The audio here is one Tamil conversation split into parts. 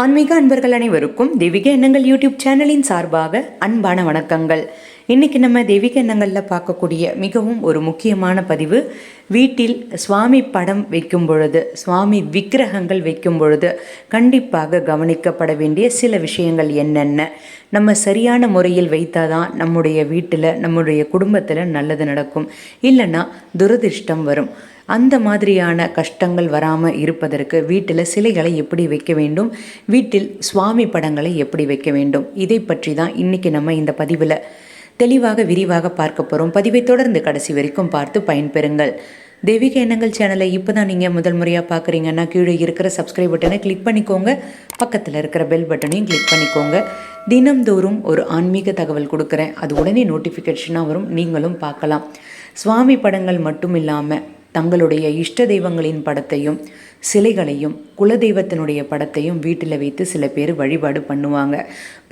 ஆன்மீக அன்பர்கள் அனைவருக்கும் தெய்வீக எண்ணங்கள் யூடியூப் சேனலின் சார்பாக அன்பான வணக்கங்கள். இன்றைக்கி நம்ம தெய்வீக எண்ணங்களில் பார்க்கக்கூடிய மிகவும் ஒரு முக்கியமான பதிவு வீட்டில் சுவாமி படம் வைக்கும் பொழுது சுவாமி விக்கிரகங்கள் வைக்கும் பொழுது கண்டிப்பாக கவனிக்கப்பட வேண்டிய சில விஷயங்கள் என்னென்ன? நம்ம சரியான முறையில் வைத்தாதான் நம்முடைய வீட்டில் நம்முடைய குடும்பத்தில் நல்லது நடக்கும். இல்லைன்னா துரதிர்ஷ்டம் வரும். அந்த மாதிரியான கஷ்டங்கள் வராமல் இருப்பதற்கு வீட்டில் சிலைகளை எப்படி வைக்க வேண்டும்? வீட்டில் சுவாமி படங்களை எப்படி வைக்க வேண்டும்? இதை பற்றி தான் இன்றைக்கி நம்ம இந்த பதிவில் தெளிவாக விரிவாக பார்க்க போகிறோம் பதிவை தொடர்ந்து கடைசி வரைக்கும் பார்த்து பயன்பெறுங்கள். தெய்வீக எண்ணங்கள் சேனலை இப்போ தான் நீங்கள் முதல் முறையாக பார்க்குறீங்கன்னா கீழே இருக்கிற சப்ஸ்கிரைப் பட்டனை கிளிக் பண்ணிக்கோங்க. பக்கத்தில் இருக்கிற பெல் பட்டனையும் கிளிக் பண்ணிக்கோங்க. தினம்தோறும் ஒரு ஆன்மீக தகவல் கொடுக்குறேன். அது உடனே நோட்டிஃபிகேஷனாக வரும். நீங்களும் பார்க்கலாம். சுவாமி படங்கள் மட்டும் இல்லாமல் தங்களுடைய இஷ்ட தெய்வங்களின் படத்தையும் சிலைகளையும் குலதெய்வத்தினுடைய படத்தையும் வீட்டில் வைத்து சில பேர் வழிபாடு பண்ணுவாங்க.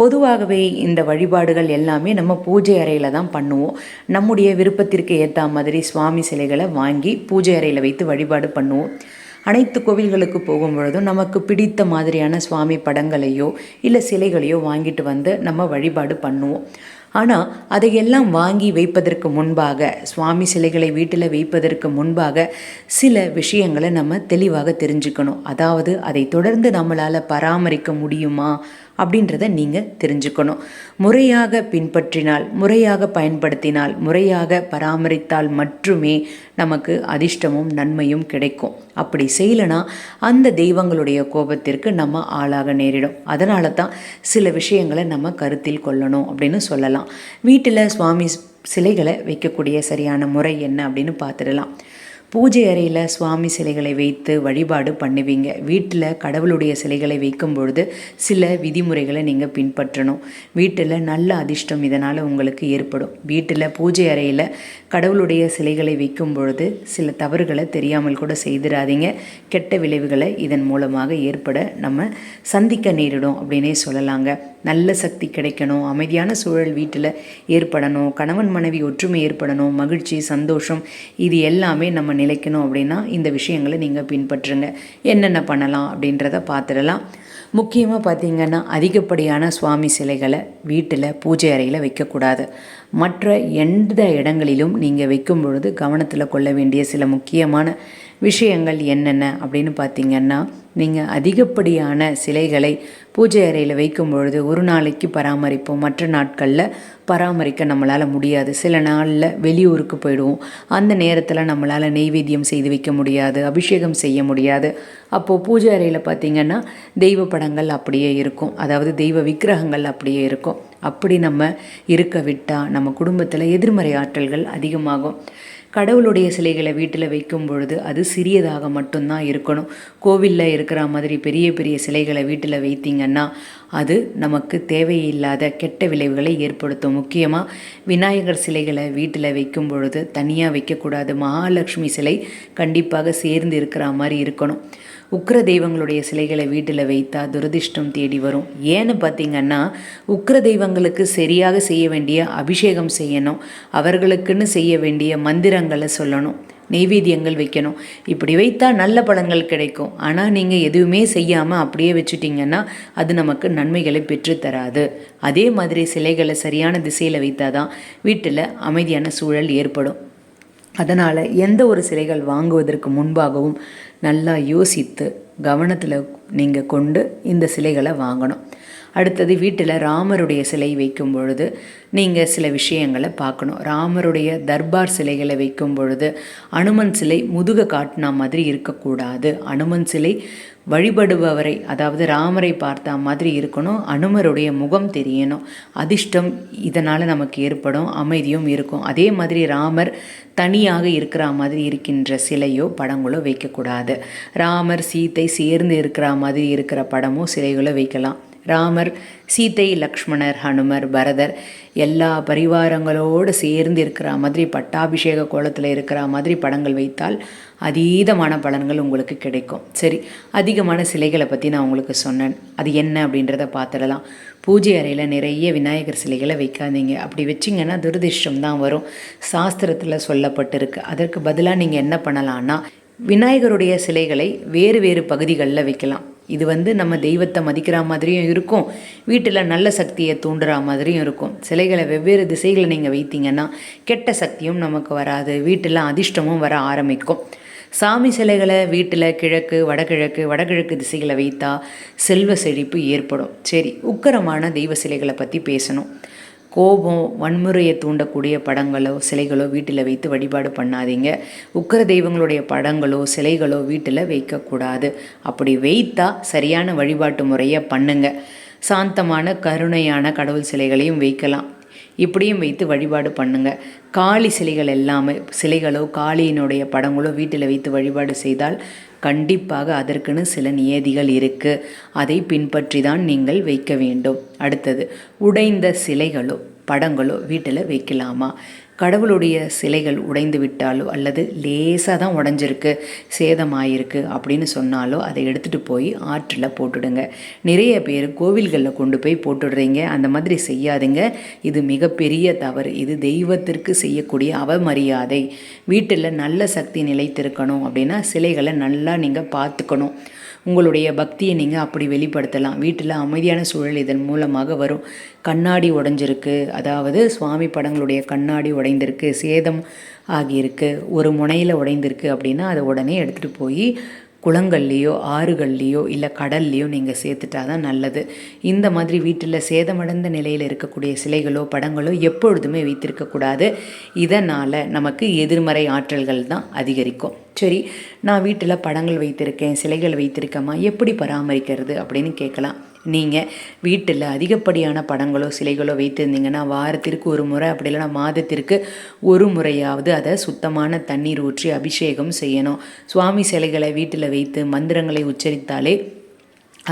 பொதுவாகவே இந்த வழிபாடுகள் எல்லாமே நம்ம பூஜை அறையில் தான் பண்ணுவோம். நம்முடைய விருப்பத்திற்கு ஏற்ற மாதிரி சுவாமி சிலைகளை வாங்கி பூஜை அறையில் வைத்து வழிபாடு பண்ணுவோம். அனைத்து கோவில்களுக்கு போகும் பொழுதும் நமக்கு பிடித்த மாதிரியான சுவாமி படங்களையோ இல்லை சிலைகளையோ வாங்கிட்டு வந்து நம்ம வழிபாடு பண்ணுவோம். ஆனால் அதையெல்லாம் வாங்கி வைப்பதற்கு முன்பாக சுவாமி சிலைகளை வீட்டில் வைப்பதற்கு முன்பாக சில விஷயங்களை நம்ம தெளிவாக தெரிஞ்சுக்கணும். அதாவது அதை தொடர்ந்து நம்மளால் பராமரிக்க முடியுமா? அப்படின்றத நீங்கள் தெரிஞ்சுக்கணும். முறையாக பின்பற்றினால் முறையாக பயன்படுத்தினால் முறையாக பராமரித்தால் மட்டுமே நமக்கு அதிர்ஷ்டமும் நன்மையும் கிடைக்கும். அப்படி செய்யலைனா அந்த தெய்வங்களுடைய கோபத்திற்கு நம்ம ஆளாக நேரிடும். அதனால தான் சில விஷயங்களை நம்ம கருத்தில் கொள்ளணும் அப்படின்னு சொல்லலாம். வீட்டில் சுவாமி சிலைகளை வைக்கக்கூடிய சரியான முறை என்ன அப்படின்னு பார்த்துடலாம். பூஜை அறையில் சுவாமி சிலைகளை வைத்து வழிபாடு பண்ணுவீங்க. வீட்டில் கடவுளுடைய சிலைகளை வைக்கும் பொழுது சில விதிமுறைகளை நீங்கள் பின்பற்றணும். வீட்டில் நல்ல அதிர்ஷ்டம் இதனால் உங்களுக்கு ஏற்படும். வீட்டில் பூஜை அறையில் கடவுளுடைய சிலைகளை வைக்கும் பொழுது சில தவறுகளை தெரியாமல் கூட செய்திடாதீங்க கெட்ட விளைவுகளை இதன் மூலமாக ஏற்பட நம்ம சந்திக்க நேரிடும் அப்படின்னே சொல்லலாங்க. நல்ல சக்தி கிடைக்கணும் அமைதியான சூழல் வீட்டில் ஏற்படணும் கணவன் மனைவி ஒற்றுமை ஏற்படணும் மகிழ்ச்சி சந்தோஷம் இது எல்லாமே நம்ம நிலைக்கணும் அப்படின்னா இந்த விஷயங்களை நீங்கள் பின்பற்றுங்க. என்னென்ன பண்ணலாம் அப்படின்றத பார்த்துடலாம். முக்கியமாக பார்த்திங்கன்னா அதிகப்படியான சுவாமி சிலைகளை வீட்டில் பூஜை அறையில் வைக்கக்கூடாது. மற்ற எந்த இடங்களிலும் நீங்கள் வைக்கும் பொழுது கவனத்தில் கொள்ள வேண்டிய சில முக்கியமான விஷயங்கள் என்னென்ன அப்படின்னு பார்த்தீங்கன்னா நீங்கள் அதிகப்படியான சிலைகளை பூஜை அறையில் வைக்கும் பொழுது ஒரு நாளைக்கு பராமரிப்போம். மற்ற நாட்களில் பராமரிக்க நம்மளால் முடியாது. சில நாளில் வெளியூருக்கு போயிடுவோம். அந்த நேரத்தில் நம்மளால் நெய்வேத்தியம் செய்து வைக்க முடியாது. அபிஷேகம் செய்ய முடியாது. அப்போது பூஜை அறையில் பார்த்திங்கன்னா தெய்வ படங்கள் அப்படியே இருக்கும். அதாவது தெய்வ விக்கிரகங்கள் அப்படியே இருக்கும். அப்படி நம்ம இருக்க விட்டால் நம்ம குடும்பத்தில் எதிர்மறை ஆற்றல்கள் அதிகமாகும். கடவுளுடைய சிலைகளை வீட்டில் வைக்கும் பொழுது அது சிறியதாக மட்டும்தான் இருக்கணும். கோவிலில் இருக்கிற மாதிரி பெரிய பெரிய சிலைகளை வீட்டில் வைத்தீங்கன்னா அது நமக்கு தேவையில்லாத கெட்ட விளைவுகளை ஏற்படுத்தும். முக்கியமாக விநாயகர் சிலைகளை வீட்டில் வைக்கும் பொழுது தனியாக வைக்கக்கூடாது. மகாலட்சுமி சிலை கண்டிப்பாக சேர்ந்து இருக்கிற மாதிரி இருக்கணும். உக்ர தெய்வங்களுடைய சிலைகளை வீட்டில் வைத்தா துரதிர்ஷ்டம் தேடி வரும். ஏன்னு பார்த்தீங்கன்னா உக்ர தெய்வங்களுக்கு சரியாக செய்ய வேண்டிய அபிஷேகம் செய்யணும். அவர்களுக்குன்னு செய்ய வேண்டிய மந்திரங்களை சொல்லணும். நெய்வேத்தியங்கள் வைக்கணும். இப்படி வைத்தால் நல்ல பலன்கள் கிடைக்கும். ஆனால் நீங்கள் எதுவுமே செய்யாமல் அப்படியே வச்சுட்டிங்கன்னா அது நமக்கு நன்மைகளை பெற்றுத்தராது அதே மாதிரி சிலைகளை சரியான திசையில் வைத்தால் தான் வீட்டில் அமைதியான சூழல் ஏற்படும். அதனால் எந்த ஒரு சிலைகள் வாங்குவதற்கு முன்பாகவும் நல்லா யோசித்து கவனத்தில் நீங்கள் கொண்டு இந்த சிலைகளை வாங்கணும். அடுத்தது வீட்டில் ராமருடைய சிலை வைக்கும் பொழுது நீங்கள் சில விஷயங்களை பார்க்கணும். ராமருடைய தர்பார் சிலைகளை வைக்கும் பொழுது அனுமன் சிலை முதுக காட்டினா மாதிரி இருக்கக்கூடாது. அனுமன் சிலை வழிபடுபவரை அதாவது ராமரை பார்த்தா மாதிரி இருக்கணும். அனுமருடைய முகம் தெரியணும். அதிர்ஷ்டம் இதனால் நமக்கு ஏற்படும் அமைதியும் இருக்கும். அதே மாதிரி ராமர் தனியாக இருக்கிற மாதிரி இருக்கின்ற சிலையோ படங்களோ வைக்கக்கூடாது. ராமர் சீத்தை சேர்ந்து இருக்கிற மாதிரி இருக்கிற படமோ சிலைகளோ வைக்கலாம். ராமர் சீத்தை லக்ஷ்மணர் ஹனுமர் பரதர் எல்லா பரிவாரங்களோடு சேர்ந்து இருக்கிற மாதிரி பட்டாபிஷேக கோலத்தில் இருக்கிற மாதிரி படங்கள் வைத்தால் அதீதமான பலன்கள் உங்களுக்கு கிடைக்கும். சரி அதிகமான சிலைகளை பற்றி நான் உங்களுக்கு சொன்னேன். அது என்ன அப்படின்றத பார்த்துடலாம். பூஜை அறையில் நிறைய விநாயகர் சிலைகளை வைக்காதீங்க. அப்படி வச்சிங்கன்னா துரதிர்ஷ்டம் தான் வரும். சாஸ்திரத்தில் சொல்லப்பட்டிருக்கு. அதற்கு பதிலாக நீங்கள் என்ன பண்ணலான்னா விநாயகருடைய சிலைகளை வேறு வேறு பகுதிகளில் வைக்கலாம். இது வந்து நம்ம தெய்வத்தை மதிக்கிற மாதிரியும் இருக்கும். வீட்டில் நல்ல சக்தியை தூண்டுற மாதிரியும் இருக்கும். சிலைகளை வெவ்வேறு திசைகளை நீங்கள் வைத்தீங்கன்னா கெட்ட சக்தியும் நமக்கு வராது. வீட்டில் அதிர்ஷ்டமும் வர ஆரம்பிக்கும். சாமி சிலைகளை வீட்டில் கிழக்கு வடகிழக்கு வடகிழக்கு திசைகளை வைத்தா செல்வ செழிப்பு ஏற்படும். சரி உக்கரமான தெய்வ சிலைகளை பற்றி பேசணும். கோபம் வன்முறையை தூண்டக்கூடிய படங்களோ சிலைகளோ வீட்டில் வைத்து வழிபாடு பண்ணாதீங்க. உக்கர தெய்வங்களுடைய படங்களோ சிலைகளோ வீட்டில் வைக்கக்கூடாது. அப்படி வைத்தா சரியான வழிபாட்டு முறையை பண்ணுங்க. சாந்தமான கருணையான கடவுள் சிலைகளையும் வைக்கலாம். இப்படியும் வைத்து வழிபாடு பண்ணுங்க. காளி சிலைகள் எல்லாமே சிலைகளோ காளியினுடைய படங்களோ வீட்டில் வைத்து வழிபாடு செய்தால் கண்டிப்பாக அதற்குன்னு சில நியதிகள் இருக்குது அதை பின்பற்றி தான் நீங்கள் வைக்க வேண்டும். அடுத்தது உடைந்த சிலைகளோ படங்களோ வீட்டில் வைக்கலாமா? கடவுளுடைய சிலைகள் உடைந்து விட்டாலோ அல்லது லேசாக தான் உடஞ்சிருக்கு சேதமாயிருக்கு அப்படின்னு சொன்னாலோ அதை எடுத்துகிட்டு போய் ஆற்றில் போட்டுடுங்க. நிறைய பேர் கோவில்களில் கொண்டு போய் போட்டுடுறீங்க. அந்த மாதிரி செய்யாதுங்க. இது மிகப்பெரிய தவறு. இது தெய்வத்திற்கு செய்யக்கூடிய அவமரியாதை. வீட்டில் நல்ல சக்தி நிலைத்திருக்கணும் அப்படின்னா சிலைகளை நல்லா நீங்கள் பார்த்துக்கணும். உங்களுடைய பக்தியை நீங்கள் அப்படி வெளிப்படுத்தலாம். வீட்டில் அமைதியான சூழல் இதன் மூலமாக வரும். கண்ணாடி உடஞ்சிருக்கு. அதாவது சுவாமி படங்களுடைய கண்ணாடி உடைந்திருக்கு. சேதம் ஆகியிருக்கு. ஒரு முனையில் உடைந்திருக்கு அப்படின்னா அதை உடனே எடுத்துகிட்டு போய் குளங்கள்லேயோ ஆறுகள்லேயோ இல்லை கடல்லையோ நீங்கள் சேர்த்துட்டா தான் நல்லது. இந்த மாதிரி வீட்டில் சேதமடைந்த நிலையில் இருக்கக்கூடிய சிலைகளோ படங்களோ எப்பொழுதுமே வைத்திருக்கக்கூடாது இதனால் நமக்கு எதிர்மறை ஆற்றல்கள் தான் அதிகரிக்கும். சரி நான் வீட்டில் படங்கள் வைத்திருக்கேன் சிலைகள் வைத்திருக்கேம்மா எப்படி பராமரிக்கிறது அப்படின்னு கேட்கலாம். நீங்கள் வீட்டில் அதிகப்படியான படங்களோ சிலைகளோ வைத்திருந்தீங்கன்னா வாரத்திற்கு ஒரு முறை அப்படி இல்லைனா மாதத்திற்கு ஒரு முறையாவது அதை சுத்தமான தண்ணீர் ஊற்றி அபிஷேகம் செய்யணும். சுவாமி சிலைகளை வீட்டில் வைத்து மந்திரங்களை உச்சரித்தாலே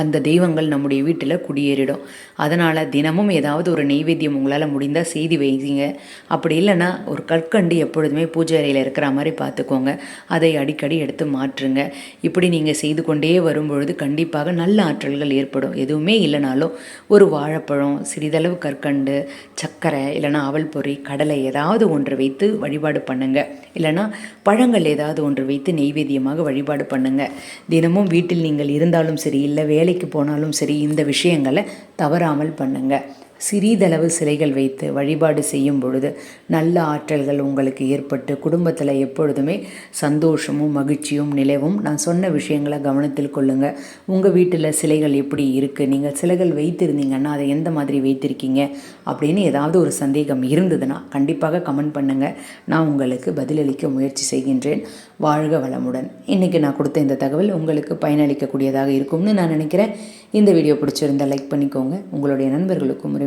அந்த தெய்வங்கள் நம்முடைய வீட்டில் குடியேறிடும். அதனால் தினமும் ஏதாவது ஒரு நெய்வேத்தியம் உங்களால் முடிந்தால் செய்தி வைங்க. அப்படி இல்லைன்னா ஒரு கற்கண்டு எப்பொழுதுமே பூஜை அறையில் இருக்கிற மாதிரி பார்த்துக்கோங்க. அதை அடிக்கடி எடுத்து மாற்றுங்க. இப்படி நீங்கள் செய்து கொண்டே வரும்பொழுது கண்டிப்பாக நல்ல ஆற்றல்கள் ஏற்படும். எதுவுமே இல்லைனாலும் ஒரு வாழைப்பழம் சிறிதளவு கற்கண்டு சர்க்கரை இல்லைனா அவல் பொறி கடலை ஏதாவது ஒன்று வைத்து வழிபாடு பண்ணுங்கள் இல்லைனா பழங்கள் ஏதாவது ஒன்று வைத்து நெய்வேத்தியமாக வழிபாடு பண்ணுங்கள் தினமும் வீட்டில் நீங்கள் இருந்தாலும் சரி இல்லை வேலைக்கு போனாலும் சரி இந்த விஷயங்களை தவறாமல் பண்ணுங்கள் சிறிதளவு சிலைகள் வைத்து வழிபாடு செய்யும் பொழுது நல்ல ஆற்றல்கள் உங்களுக்கு ஏற்பட்டு குடும்பத்தில் எப்பொழுதுமே சந்தோஷமும் மகிழ்ச்சியும் நிலவும். நான் சொன்ன விஷயங்களை கவனத்தில் கொள்ளுங்கள் உங்கள் வீட்டில் சிலைகள் எப்படி இருக்குது நீங்கள் சிலைகள் வைத்திருந்தீங்கன்னா அதை எந்த மாதிரி வைத்திருக்கீங்க? அப்படின்னு ஏதாவது ஒரு சந்தேகம் இருந்ததுன்னா கண்டிப்பாக கமெண்ட் பண்ணுங்கள் நான் உங்களுக்கு பதிலளிக்க முயற்சி செய்கின்றேன். வாழ்க வளமுடன். இன்றைக்கி நான் கொடுத்த இந்த தகவல் உங்களுக்கு பயனளிக்கக்கூடியதாக இருக்கும்னு நான் நினைக்கிறேன். இந்த வீடியோ பிடிச்சிருந்தால் லைக் பண்ணிக்கோங்க. உங்களுடைய நண்பர்களுக்கும்